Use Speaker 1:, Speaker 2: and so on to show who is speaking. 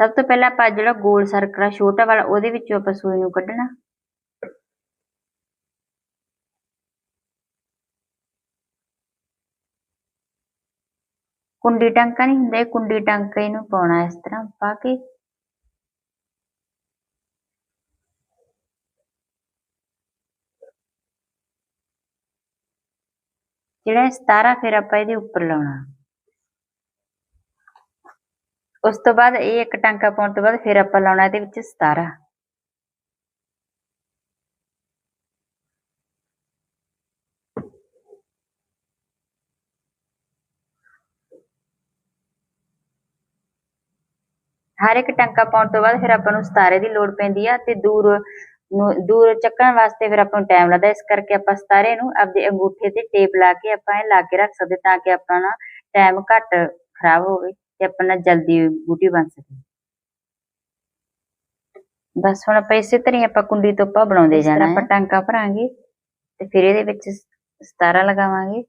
Speaker 1: ਸਭ ਤੋਂ ਪਹਿਲਾਂ ਆਪਾਂ ਜਿਹੜਾ ਗੋਲ ਸਰਕਲ ਆ, ਛੋਟਾ ਵਾਲਾ, ਉਹਦੇ ਵਿੱਚੋਂ ਆਪਾਂ ਸੂਈ ਨੂੰ ਕੱਢਣਾ। ਕੁੰਡੀ ਟਾਂਕਾ ਨਹੀਂ ਹੁੰਦਾ, ਇਹ ਕੁੰਡੀ ਟਾਂਕੇ ਨੂੰ ਪਾਉਣਾ ਇਸ ਤਰ੍ਹਾਂ ਪਾ ਕੇ। ਜਿਹੜਾ ਇਹ ਸਤਾਰਾ ਫਿਰ ਆਪਾਂ ਇਹਦੇ ਉੱਪਰ ਲਾਉਣਾ। ਉਸ ਤੋਂ ਬਾਅਦ ਇਹ ਇੱਕ ਟਾਂਕਾ ਪਾਉਣ ਤੋਂ ਬਾਅਦ ਫਿਰ ਆਪਾਂ ਲਾਉਣਾ ਇਹਦੇ ਵਿੱਚ ਸਤਾਰਾ। ਹਰ ਇੱਕ ਟਾਂਕਾ ਪਾਉਣ ਤੋਂ ਬਾਅਦ ਫਿਰ ਆਪਾਂ ਨੂੰ ਸਤਾਰੇ ਦੀ ਲੋੜ ਪੈਂਦੀ ਆ ਤੇ ਦੂਰ ਨੂੰ ਦੂਰ ਚੱਕਣ ਵਾਸਤੇ ਫਿਰ ਆਪਾਂ ਨੂੰ ਟਾਈਮ ਲੱਗਦਾ। ਇਸ ਕਰਕੇ ਆਪਾਂ ਸਤਾਰੇ ਨੂੰ ਆਪਦੇ ਅੰਗੂਠੇ ਤੇ ਟੇਪ ਲਾ ਕੇ ਆਪਾਂ ਇਹ ਲਾ ਕੇ ਰੱਖ ਸਕਦੇ ਤਾਂ ਕਿ ਆਪਣਾ ਟਾਈਮ ਘੱਟ ਖਰਾਬ ਹੋਵੇ। ਤੇ ਆਪਣਾ ਜਲਦੀ ਬੂਟੀ ਬਣ ਸਕੇ। ਬਸ ਹੁਣ ਆਪਾਂ ਇਸੇ ਤਰ੍ਹਾਂ ਹੀ ਆਪਾਂ ਕੁੰਡੀ ਤੋਂ ਆਪਾਂ ਬਣਾਉਂਦੇ ਜਾਣਾ ਆਪਾਂ ਟਾਂਕਾ ਭਰਾਂਗੇ ਤੇ ਫਿਰ ਇਹਦੇ ਵਿੱਚ 17 ਲਗਾਵਾਂਗੇ।